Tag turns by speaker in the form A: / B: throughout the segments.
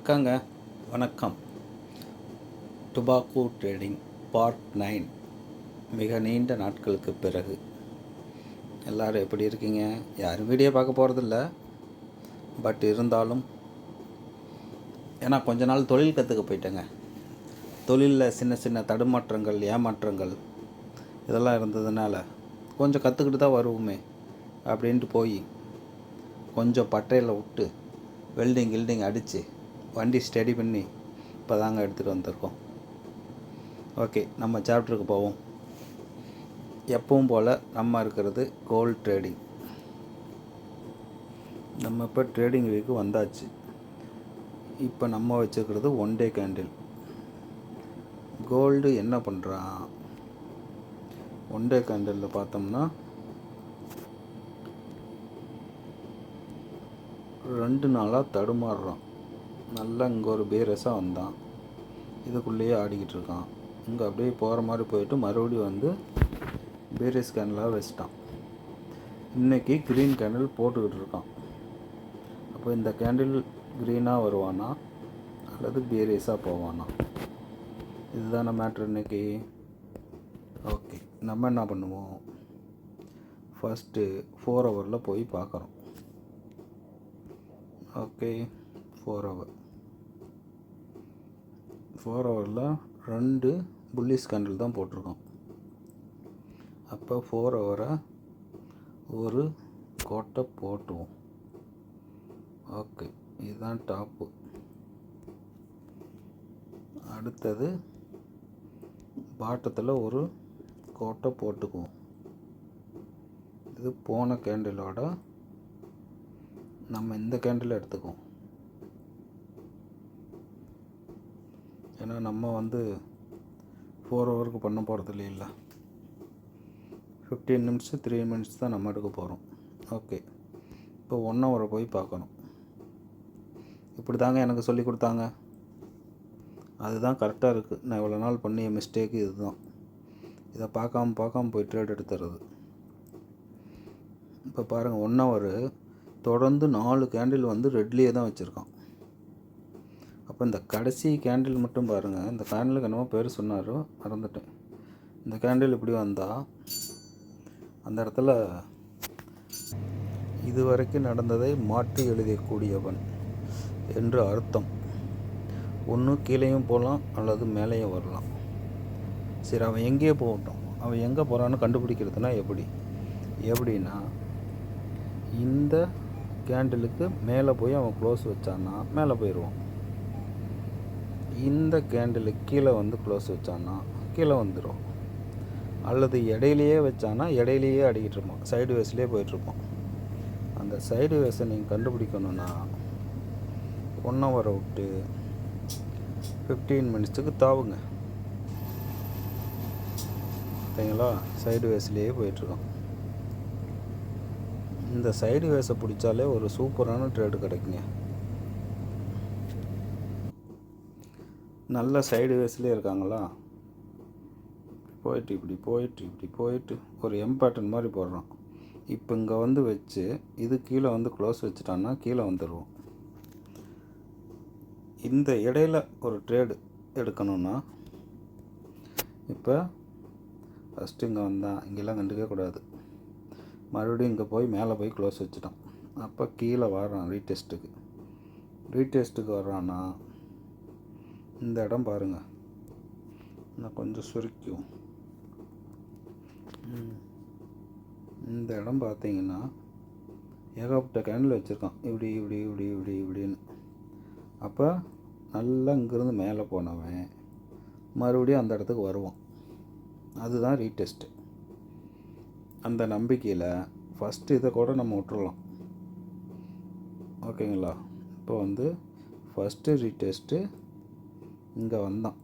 A: அக்காங்க வணக்கம். Tobacco trading part nine மிக நீண்ட நாட்களுக்கு பிறகு. எல்லோரும் எப்படி இருக்கீங்க? யாரும் வீடியோ பார்க்க போகிறதில்ல பட் இருந்தாலும் ஏன்னா கொஞ்ச நாள் தொழில் கற்றுக்க போயிட்டேங்க. தொழிலில் சின்ன சின்ன தடுமாற்றங்கள் ஏமாற்றங்கள் இதெல்லாம் இருந்ததுனால கொஞ்சம் கற்றுக்கிட்டு தான் வருவோமே அப்படின்ட்டு போய் கொஞ்சம் பட்டையில் விட்டு வெல்டிங் கில்டிங் அடித்து வண்டி ஸ்டடி பண்ணி இப்போ தாங்க எடுத்துகிட்டு வந்திருக்கோம். ஓகே நம்ம சாப்டருக்கு போவோம். எப்பவும் போல் நம்ம இருக்கிறது கோல்ட் ட்ரேடிங் நம்ம இப்போ ட்ரேடிங் வீக்கு வந்தாச்சு. இப்போ நம்ம வச்சுருக்கிறது ஒன் டே கேண்டில் கோல்டு என்ன பண்ணுறான் ஒன் டே கேண்டிலில் பார்த்தோம்னா ரெண்டு நாளாக தடுமாறுறோம் நல்லா இங்கே ஒரு பேரஸாக வந்தான். இதுக்குள்ளேயே ஆடிக்கிட்டு இருக்கான். இங்கே அப்படியே போகிற மாதிரி போயிட்டு மறுபடியும் வந்து பேரஸ் கேனலாக வச்சிட்டான். இன்றைக்கி க்ரீன் கேண்டில் போட்டுக்கிட்டு இருக்கான். அப்போ இந்த கேண்டில் க்ரீனாக வருவானா? அல்லது பேரேஸாக போவானா? இதுதான மேட்ரு இன்னைக்கு? ஓகே நம்ம என்ன பண்ணுவோம்? ஃபஸ்ட்டு ஃபோர் ஹவரில் போய் பார்க்குறோம் ஓகே ஃபோர் ஹவர் ஃபோர் ஹவரில் ரெண்டு புல்லிஸ் கேண்டில் தான் போட்டிருக்கோம். அப்போ ஃபோர் ஹவரை ஒரு கோட்டை போட்டுவோம். ஓகே இதுதான் டாப்பு அடுத்தது பாட்டத்தில் ஒரு கோட்டை போட்டுக்குவோம். இது போன கேண்டிலோட நம்ம இந்த கேண்டில் எடுத்துக்குவோம். ஏன்னா நம்ம வந்து ஃபோர் ஹவருக்கு பண்ண போகிறது இல்லை ஃபிஃப்டீன் மினிட்ஸு த்ரீ மினிட்ஸ் தான் நம்ம எடுக்க போகிறோம் ஓகே இப்போ ஒன் ஹவரை போய் பார்க்கணும். இப்படி தாங்க எனக்கு சொல்லி கொடுத்தாங்க. அதுதான் கரெக்டாக இருக்குது நான் இவ்வளோ நாள் பண்ணிய மிஸ்டேக்கு இதுதான். இதை பார்க்காம பார்க்காம போய் ட்ரேட் எடுத்துறது. இப்போ பாருங்கள் ஒன் ஹவர் தொடர்ந்து நாலு கேண்டில் வந்து ரெட்லேயே தான் வச்சுருக்கான். அப்போ இந்த கடைசி கேண்டில் மட்டும் பாருங்கள் இந்த கேண்டிலுக்கு என்னமோ பேர் சொன்னாரோ. மறந்துட்டேன். இந்த கேண்டில் இப்படி வந்தால் அந்த இடத்துல இதுவரைக்கும் நடந்ததை மாற்றி எழுதக்கூடியவன் என்று அர்த்தம். ஒன்று கீழேயும் போகலாம் அல்லது மேலேயும் வரலாம். சரி அவன் எங்கேயே போகட்டும். அவன் எங்கே போகிறான்னு கண்டுபிடிக்கிறதுனா எப்படி? எப்படின்னா இந்த கேண்டிலுக்கு மேலே போய் அவன் க்ளோஸ் வச்சான்னா மேலே போயிடுவான் இந்த கேண்டிலுக்கு கீழே வந்து க்ளோஸ் வச்சான்னா கீழே வந்துடும் அல்லது இடையிலையே வச்சானா இடையிலையே அடிக்கிட்டுருப்பான் சைடு வேஸ்லேயே போயிட்டுருப்போம் அந்த சைடு வேஸை நீங்கள் கண்டுபிடிக்கணுன்னா ஒன் ஹவரை விட்டு ஃபிஃப்டீன் மினிட்ஸுக்கு தாவுங்க. சரிங்களா? சைடு வேஸ்லேயே போயிட்டுருக்கோம் இந்த சைடு வேஸை பிடிச்சாலே ஒரு சூப்பரான ட்ரேடு கிடைக்குங்க. நல்ல சைடு வேஸ்லேயே இருக்காங்களா? போயிட்டு இப்படி போயிட்டு இப்படி போயிட்டு ஒரு எம் பேட்டர்ன் மாதிரி போடுறோம் இப்போ இங்கே வந்து வச்சு இது கீழே வந்து க்ளோஸ் வச்சுட்டான்னா கீழே வந்துடுவோம் இந்த இடையில ஒரு ட்ரேடு எடுக்கணும்னா இப்போ ஃபஸ்ட்டு இங்கே வந்தான். இங்கெல்லாம் கண்டுக்கவே கூடாது. மறுபடியும் இங்கே போய் மேலே போய் க்ளோஸ் வச்சுட்டான். அப்போ கீழே வர்றான் ரீடெஸ்ட்டுக்கு ரீடெஸ்ட்டுக்கு வர்றான்னா இந்த இடம் பாருங்கள் நான் கொஞ்சம் சுருக்கும் இந்த இடம் பார்த்தீங்கன்னா ஏகப்பட்ட கேண்டில் வச்சுருக்கான். இப்படி இப்படி இப்படி இப்படி இப்படின்னு. அப்போ நல்லா இங்கேருந்து மேலே போனவன் மறுபடியும் அந்த இடத்துக்கு வருவான். அதுதான் ரீடெஸ்ட்டு அந்த நம்பிக்கையில் ஃபஸ்ட்டு இதை கூட நம்ம விட்டுறலாம். ஓகேங்களா? இப்போ வந்து ஃபஸ்ட்டு ரீடெஸ்ட்டு இங்கே வந்தான்.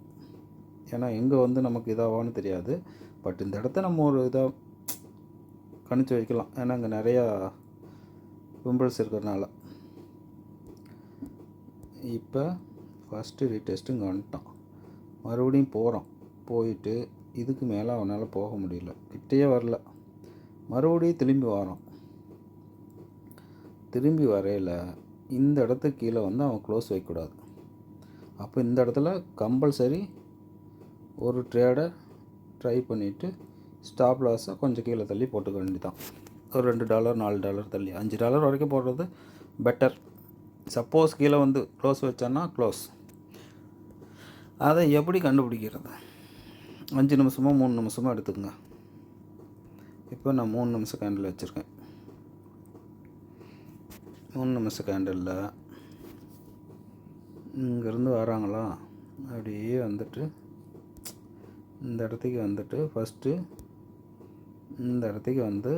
A: ஏன்னா எங்கே வந்து நமக்கு இதாகான்னு தெரியாது. பட் இந்த இடத்த நம்ம ஒரு இதாக கணிச்சு வைக்கலாம். ஏன்னா இங்கே நிறையா பிம்பிள்ஸ் இருக்கிறதுனால இப்போ ஃபஸ்ட்டு ரீடெஸ்ட்டு இங்கே வந்துட்டான். மறுபடியும் போகிறான் போயிட்டு இதுக்கு மேலே அவனால் போக முடியல. கிட்டேயே வரல. மறுபடியும் திரும்பி வரான். திரும்பி வரையில் இந்த இடத்துக்கு கீழே வந்து அவன் க்ளோஸ் வைக்கக்கூடாது. அப்போ இந்த இடத்துல கம்பல்சரி ஒரு ட்ரேடை ட்ரை பண்ணிவிட்டு ஸ்டாப் லாஸை கொஞ்சம் கீழே தள்ளி போட்டுக்க வேண்டிதான் ஒரு ரெண்டு டாலர் நாலு டாலர் தள்ளி. அஞ்சு டாலர் வரைக்கும் போடுறது பெட்டர் சப்போஸ் கீழே வந்து க்ளோஸ் வச்சான்னா க்ளோஸ் அதை எப்படி கண்டுபிடிக்கிறது? அஞ்சு நிமிஷமோ மூணு நிமிஷமோ எடுத்துக்கங்க. இப்போ நான் மூணு நிமிஷம் கேண்டில் வச்சுருக்கேன். மூணு நிமிஷம் கேண்டிலில் இங்கேருந்து வராங்களா? அப்படியே வந்துட்டு இந்த இடத்துக்கு வந்துட்டு ஃபஸ்ட்டு இந்த இடத்துக்கு வந்து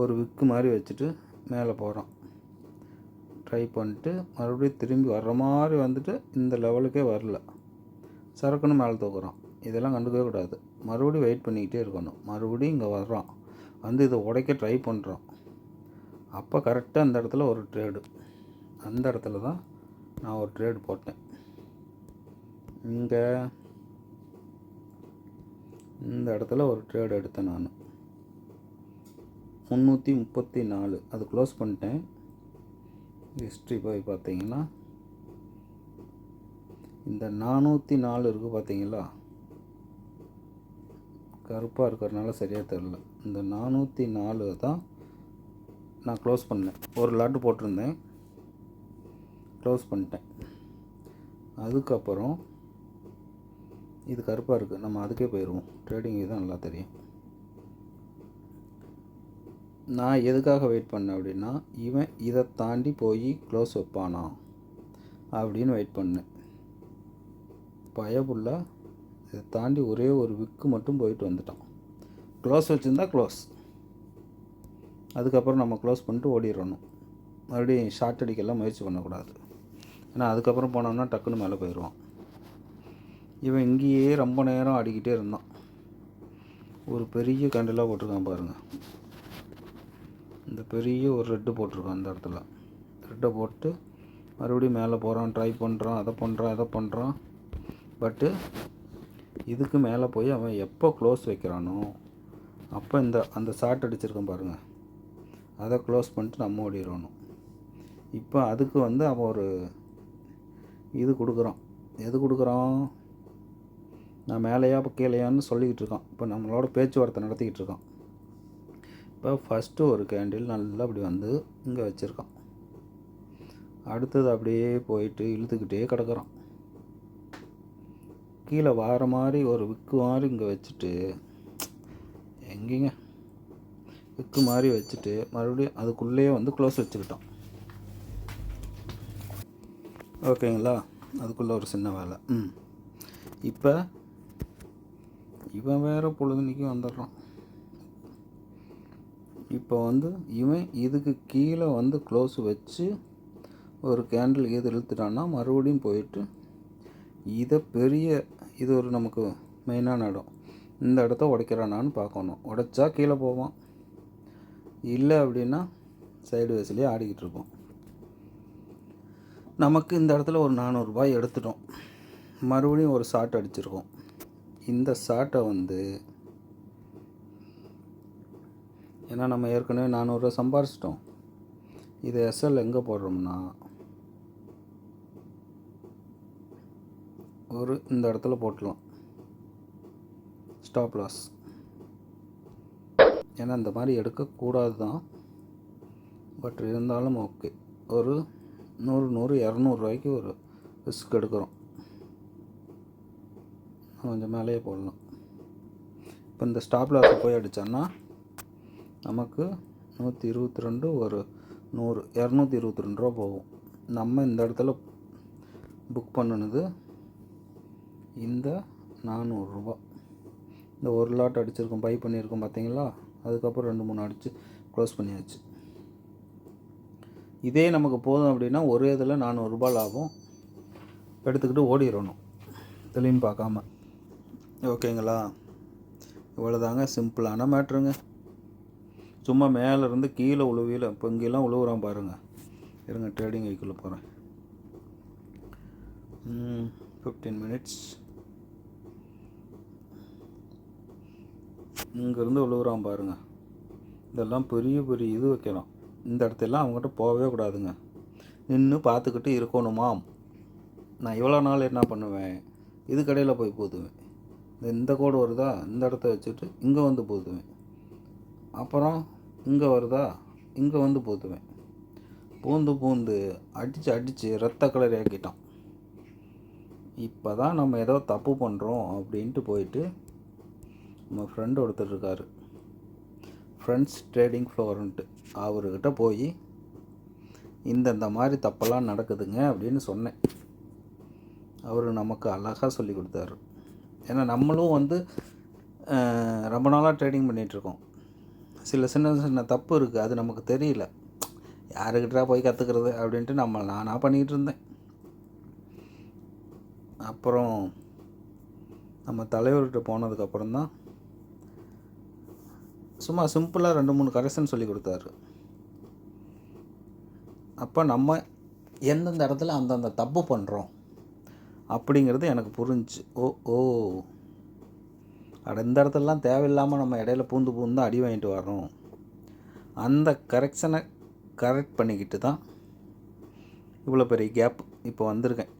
A: ஒரு விக்கு மாதிரி வச்சுட்டு மேலே போகிறோம் ட்ரை பண்ணிட்டு மறுபடியும் திரும்பி வர்ற மாதிரி வந்துட்டு இந்த லெவலுக்கே வரல. சரக்குன்னு மேலே தூக்குறோம் இதெல்லாம் கண்டுக்கவே கூடாது. மறுபடியும் வெயிட் பண்ணிக்கிட்டே இருக்கணும். மறுபடியும் இங்கே வர்றோம் வந்து இதை உடைக்க ட்ரை பண்ணுறோம் அப்போ கரெக்டாக அந்த இடத்துல ஒரு ட்ரேடு அந்த இடத்துல தான் நான் ஒரு ட்ரேடு போட்டேன். இங்கே இந்த இடத்துல ஒரு ட்ரேடு எடுத்தேன் நான். முந்நூற்றி முப்பத்தி நாலு. அது க்ளோஸ் பண்ணிட்டேன். ஹிஸ்ட்ரி போய் பார்த்தீங்கன்னா இந்த நானூற்றி நாலு இருக்குது பார்த்தீங்களா கருப்பாக இருக்கிறதுனால சரியாக தெரில இந்த நானூற்றி நாலு தான் நான் க்ளோஸ் பண்ணேன். ஒரு லாட்டு போட்டிருந்தேன். க்ளோஸ் பண்ணிட்டேன். அதுக்கப்புறம் இது கருப்பாக இருக்குது நம்ம அதுக்கே போயிடுவோம் ட்ரேடிங் இதுதான் நல்லா தெரியும். நான் எதுக்காக வெயிட் பண்ணேன் அப்படின்னா இவன் இதை தாண்டி போய் க்ளோஸ் வைப்பானா அப்படின்னு வெயிட் பண்ணேன். பயபுள்ள இதை தாண்டி ஒரே ஒரு விக்கு மட்டும் போயிட்டு வந்துட்டான். க்ளோஸ் வச்சுருந்தா க்ளோஸ் அதுக்கப்புறம் நம்ம க்ளோஸ் பண்ணிட்டு ஓடிடணும். மறுபடியும் ஷார்ட் அடிக்கெல்லாம் முயற்சி பண்ணக்கூடாது. ஏன்னா அதுக்கப்புறம் போனோம்னா டக்குன்னு மேலே போயிடுவான். இவன் இங்கேயே ரொம்ப நேரம் ஆடிக்கிட்டே இருந்தான். ஒரு பெரிய கண்டலாக போட்டிருக்கான் பாருங்கள் இந்த பெரிய ஒரு ரெட்டு போட்டிருக்கான் அந்த இடத்துல. ரெட்டை போட்டு மறுபடியும் மேலே போகிறான் ட்ரை பண்ணுறான் அதை பண்ணுறான் இதை பண்ணுறான் பட்டு இதுக்கு மேலே போய் அவன் எப்போ க்ளோஸ் வைக்கிறானோ அப்போ இந்த அந்த ஷார்ட் அடிச்சிருக்கான் பாருங்கள் அதை க்ளோஸ் பண்ணிட்டு நம்ம ஓடிடணும் இப்போ அதுக்கு வந்து அவன் ஒரு இது கொடுக்குறான் எது கொடுக்குறான் நான் மேலேயா இப்போ கீழேயான்னு சொல்லிக்கிட்டு இருக்கான் இப்போ நம்மளோட பேச்சுவார்த்தை நடத்திக்கிட்டு இருக்கான் இப்போ ஃபஸ்ட்டு ஒரு கேண்டில் நல்லா அப்படி வந்து இங்கே வச்சுருக்கான் அடுத்தது அப்படியே போயிட்டு இழுத்துக்கிட்டே கிடக்குறான் கீழே வார மாதிரி ஒரு விக்கு மாதிரி இங்கே வச்சுட்டு எங்கேங்க? விக்கு மாதிரி வச்சுட்டு மறுபடியும் அதுக்குள்ளேயே வந்து க்ளோஸ் வச்சுக்கிட்டோம். ஓகேங்களா? அதுக்குள்ளே ஒரு சின்ன வேலை. ம். இப்போ இவன் வேறு பொழுதுனிக்கு வந்துடுறான். இப்போ வந்து இவன் இதுக்கு கீழே வந்து க்ளோஸ் வச்சு ஒரு கேண்டில் எது இழுத்துட்டான்னா மறுபடியும் போயிட்டு இதை பெரிய இது ஒரு நமக்கு மெயினான இடம். இந்த இடத்த உடைக்கிறானான்னு பார்க்கணும். உடைச்சா கீழே போவான். இல்லை அப்படின்னா சைடு வயசுலேயே ஆடிக்கிட்டு இருப்போம் நமக்கு இந்த இடத்துல ஒரு நானூறுரூபாய் எடுத்துட்டோம். மறுபடியும் ஒரு ஷார்ட் அடிச்சிருக்கோம். இந்த ஷார்ட்டை வந்து ஏன்னா நம்ம ஏற்கனவே நானூறுரூவா சம்பாரிச்சிட்டோம். இது எஸ்எல் எங்கே போடுறோம்னா ஒரு இந்த இடத்துல போட்டலாம். ஸ்டாப் லாஸ் ஏன்னா இந்த மாதிரி எடுக்கக்கூடாது தான் பட் இருந்தாலும் ஓகே ஒரு நூறு நூறு இரநூறுவாய்க்கு ஒரு ரிஸ்க் எடுக்கிறோம். கொஞ்சம் மேலேயே போடலாம் இப்போ இந்த ஸ்டாப் லாஸை போய் அடித்தோன்னா நமக்கு நூற்றி இருபத்தி ரெண்டு ஒரு நூறு இரநூத்தி இருபத்தி ரெண்டு ரூபா போகும். நம்ம இந்த இடத்துல புக் பண்ணினது இந்த நானூறுரூபா இந்த ஒரு லாட் அடிச்சிருக்கோம் பை பண்ணியிருக்கோம் பார்த்தீங்களா அதுக்கப்புறம் ரெண்டு மூணு அடித்து க்ளோஸ் பண்ணியாச்சு. இதே நமக்கு போதும் அப்படின்னா ஒரே இதில் நானூறுரூபா லாபம் எடுத்துக்கிட்டு ஓடிடணும். தெளிவும் பார்க்காம. ஓகேங்களா? இவ்வளோதாங்க சிம்பிளான மேட்ருங்க. சும்மா மேலேருந்து கீழே உழுவியில் இப்போ இங்கெல்லாம் உழுவுறான் பாருங்கள் இருங்க ட்ரேடிங் ஐக்குள்ளே போகிறேன் ஃபிஃப்டீன் மினிட்ஸ் இங்கேருந்து உழுவுறான் பாருங்கள் இதெல்லாம் பெரிய பெரிய இது வைக்கலாம். இந்த இடத்தெல்லாம் அவங்ககிட்ட போகவே கூடாதுங்க. நின்று பார்த்துக்கிட்டு இருக்கணுமாம். நான் இவ்வளோ நாள் என்ன பண்ணுவேன்? இது கடையில் போய் போதுவேன். இந்த இந்த கோடு வருதா? இந்த இடத்த வச்சுட்டு இங்கே வந்து போதுவேன். அப்புறம் இங்கே வருதா? இங்கே வந்து போதுவேன். பூந்து பூந்து அடித்து அடித்து ரத்த கலர் ஆக்கிட்டான். இப்போ தான் நம்ம ஏதோ தப்பு பண்ணுறோம் அப்படின்ட்டு போயிட்டு நம்ம ஃப்ரெண்டு ஒருத்தர் இருக்கார். ஃப்ரெண்ட்ஸ் ட்ரேடிங் ஃப்ளோருன்ட்டு அவர்கிட்ட போய் இந்தந்த மாதிரி தப்பெல்லாம் நடக்குதுங்க அப்படின்னு சொன்னேன். அவர் நமக்கு அழகாக சொல்லி கொடுத்தாரு. ஏன்னா நம்மளும் வந்து ரொம்ப நாளாக ட்ரேடிங் பண்ணிகிட்ருக்கோம் சில சின்ன சின்ன தப்பு இருக்குது அது நமக்கு தெரியல. யாருக்கிட்டா போய் கற்றுக்கிறது அப்படின்ட்டு நம்ம நானாக பண்ணிக்கிட்டு இருந்தேன். அப்புறம் நம்ம தலைவர்கிட்ட போனதுக்கப்புறம் தான் சும்மா சிம்பிளாக ரெண்டு மூணு கரெக்ஷன் சொல்லி கொடுத்தாரு. அப்போ நம்ம எந்தெந்த இடத்துல அந்தந்த தப்பு பண்ணுறோம் அப்படிங்கிறது எனக்கு புரிஞ்சுச்சு ஓ ஓ. அட இந்த இடத்துலலாம் தேவையில்லாமல் நம்ம இடையில பூந்து பூந்து அடி வாங்கிட்டு வரோம் அந்த கரெக்ஷனை கரெக்ட் பண்ணிக்கிட்டு தான் இவ்வளோ பெரிய கேப் இப்போ வந்திருக்கேன்.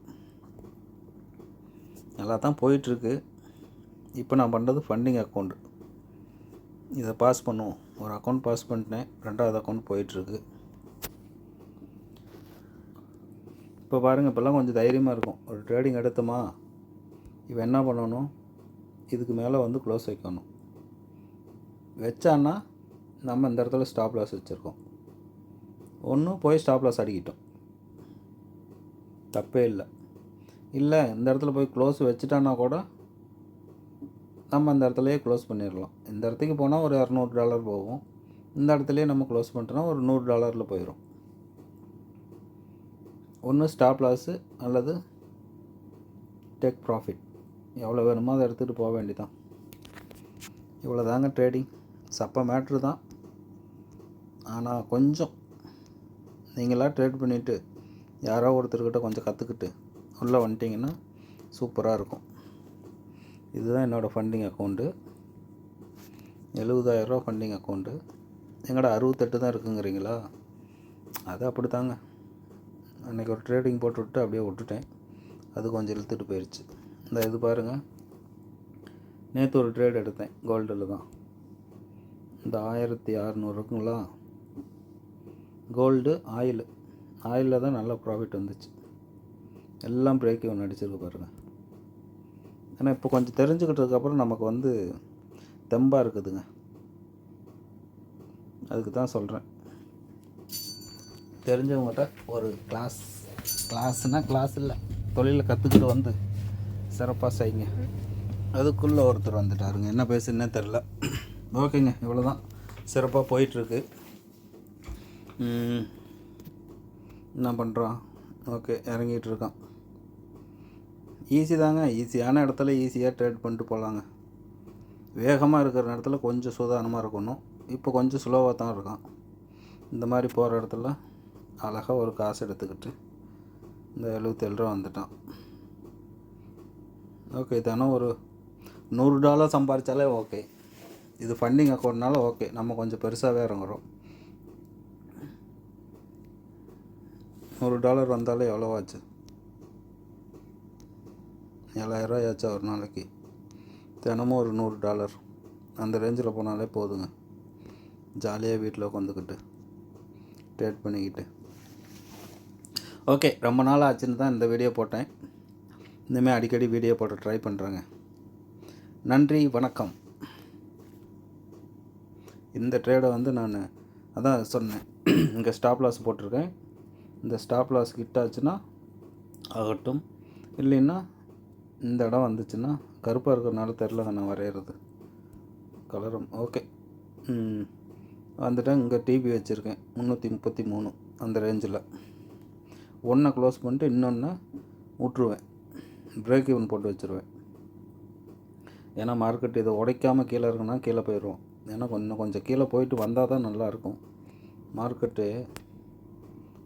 A: நல்லா தான் போயிட்டுருக்கு இப்போ நான் பண்ணுறது ஃபண்டிங் அக்கௌண்ட் இதை பாஸ் பண்ணுவோம். ஒரு அக்கௌண்ட் பாஸ் பண்ணிட்டேன். ரெண்டாவது அக்கௌண்ட் போயிட்டுருக்கு. இப்போ பாருங்கள் இப்போல்லாம் கொஞ்சம் தைரியமாக இருக்கும். ஒரு ட்ரேடிங் எடுத்தோமா இவன் என்ன பண்ணணும்? இதுக்கு மேலே வந்து க்ளோஸ் வைக்கணும். வச்சான்னா நம்ம இந்த இடத்துல ஸ்டாப் லாஸ் வச்சுருக்கோம். ஒன்றும் போய் ஸ்டாப் லாஸ் அடிக்கிட்டோம். தப்பே இல்லை. இல்லை இந்த இடத்துல போய் க்ளோஸ் வச்சுட்டான்னா கூட நம்ம அந்த இடத்துலையே க்ளோஸ் பண்ணிடலாம். இந்த இடத்துக்கு போனால் ஒரு இரநூறு டாலர் போகும். இந்த இடத்துலையே நம்ம க்ளோஸ் பண்ணிட்டோன்னா ஒரு நூறு டாலரில் போயிடும் ஒன்று ஸ்டாப் லாஸு அல்லது டேக் ப்ராஃபிட் எவ்வளோ வேணுமோ அதை எடுத்துகிட்டு போக வேண்டிதான் இவ்வளோ தாங்க ட்ரேடிங் சப்ப மேட்ரு தான். ஆனால் கொஞ்சம் நீங்களாக ட்ரேட் பண்ணிவிட்டு யாரோ ஒருத்தர்கிட்ட கொஞ்சம் கற்றுக்கிட்டு உள்ளே வந்துட்டிங்கன்னா சூப்பராக இருக்கும். இதுதான் என்னோடய ஃபண்டிங் அக்கௌண்ட்டு எழுபதாயிரரூவா ஃபண்டிங் அக்கௌண்ட்டு எங்கடா அறுபத்தெட்டு தான் இருக்குங்கிறீங்களா? அது அப்படி தாங்க அன்றைக்கி ஒரு ட்ரேடிங் போட்டு விட்டு அப்படியே விட்டுட்டேன். அது கொஞ்சம் இழுத்துட்டு போயிடுச்சு இந்த இது பாருங்கள் நேற்று ஒரு ட்ரேட் எடுத்தேன். கோல்டில் தான். இந்த ஆயிரத்தி அறநூறு இருக்குங்களா? கோல்டு ஆயில் ஆயிலில் தான் நல்ல ப்ராஃபிட் வந்துச்சு. எல்லாம் பிரேக் ஒன்று அடிச்சிருக்கு பாருங்கள் ஏன்னா இப்போ கொஞ்சம் தெரிஞ்சுக்கிட்டதுக்கப்புறம் நமக்கு வந்து தெம்பாக இருக்குதுங்க. அதுக்கு தான் சொல்கிறேன் தெரிஞ்சவங்ககிட்ட ஒரு கிளாஸ் கிளாஸ்னால் கிளாஸ் இல்லை. தொழிலை கற்றுக்கிட்டு வந்து சிறப்பாக செய்யுங்க. அதுக்குள்ளே ஒருத்தர் வந்துட்டாருங்க. என்ன பேசுன்னே தெரில ஓகேங்க. இவ்வளோ தான் சிறப்பாக போயிட்டுருக்கு என்ன பண்ணுறோம் ஓகே இறங்கிட்டு இருக்கான். ஈஸி தாங்க ஈஸியான இடத்துல ஈஸியாக ட்ரேட் பண்ணிட்டு போகலாங்க வேகமாக இருக்கிற இடத்துல கொஞ்சம் சுதாரணமாக இருக்கணும். இப்போ கொஞ்சம் ஸ்லோவாக தான் இருக்கான். இந்த மாதிரி போகிற இடத்துல அழகாக ஒரு காசு எடுத்துக்கிட்டு இந்த எழுபத்தேழு ரூபா வந்துட்டான். ஓகே தினம் ஒரு நூறு டாலர் சம்பாதிச்சாலே ஓகே இது ஃபண்டிங் அக்கௌண்ட்னால ஓகே நம்ம கொஞ்சம் பெருசாகவே இறங்குறோம். நூறு டாலர் வந்தாலே எவ்வளோ ஆச்சு? ஏழாயிரம் ஆச்சா ஒரு நாளைக்கு. தினமும் ஒரு நூறு டாலர். அந்த ரேஞ்சில் போனாலே போதுங்க. ஜாலியாக வீட்டில் உட்காந்துக்கிட்டு ட்ரேட் பண்ணிக்கிட்டு. ஓகே ரொம்ப நாள் ஆச்சுன்னு தான் இந்த வீடியோ போட்டேன். இனிமேல் அடிக்கடி வீடியோ போட்டு ட்ரை பண்ணுறேங்க நன்றி வணக்கம். இந்த ட்ரேடை வந்து நான் அதான் சொன்னேன். இங்கே ஸ்டாப் லாஸ் போட்டிருக்கேன். இந்த ஸ்டாப் லாஸ் கிட்ட ஆச்சுன்னா ஆகட்டும். இல்லைன்னா இந்த இடம் வந்துச்சுன்னா கருப்பாக இருக்கிறனால தெரில நான் வரைகிறது கலரும். ஓகே ம். வந்துட்டேன் இங்கே டிவி வச்சுருக்கேன். முந்நூற்றி முப்பத்தி மூணு அந்த ரேஞ்சில் ஒன்றை க்ளோஸ் பண்ணிட்டு இன்னொன்று விட்ருவேன் பிரேக் ஈவன் போட்டு வச்சுருவேன். ஏன்னா மார்க்கெட் இதை உடைக்காமல் கீழே இருக்குன்னா கீழே போயிடுவோம். ஏன்னா கொஞ்சம் கொஞ்சம் கீழே போயிட்டு வந்தால் தான் நல்லாயிருக்கும் மார்க்கெட்டு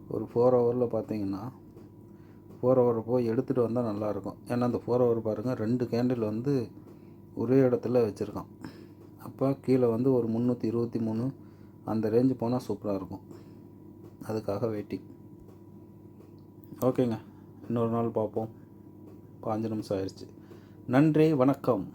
A: ஒரு ஃபோர் ஹவரில் பார்த்தீங்கன்னா ஃபோர் ஹவர் போய் எடுத்துகிட்டு வந்தால் நல்லாயிருக்கும் ஏன்னா அந்த ஃபோர் ஹவர் பாருங்கள் ரெண்டு கேண்டில் வந்து ஒரே இடத்துல வச்சுருக்கான். அப்போ கீழே வந்து ஒரு முந்நூற்றி இருபத்தி மூணு அந்த ரேஞ்சு போனால் சூப்பராக இருக்கும். அதுக்காக வெயிட்டிங் ஓகேங்க இன்னொரு நாள் பார்ப்போம். பாஞ்சு நிமிஷம் ஆயிடுச்சு நன்றி வணக்கம்.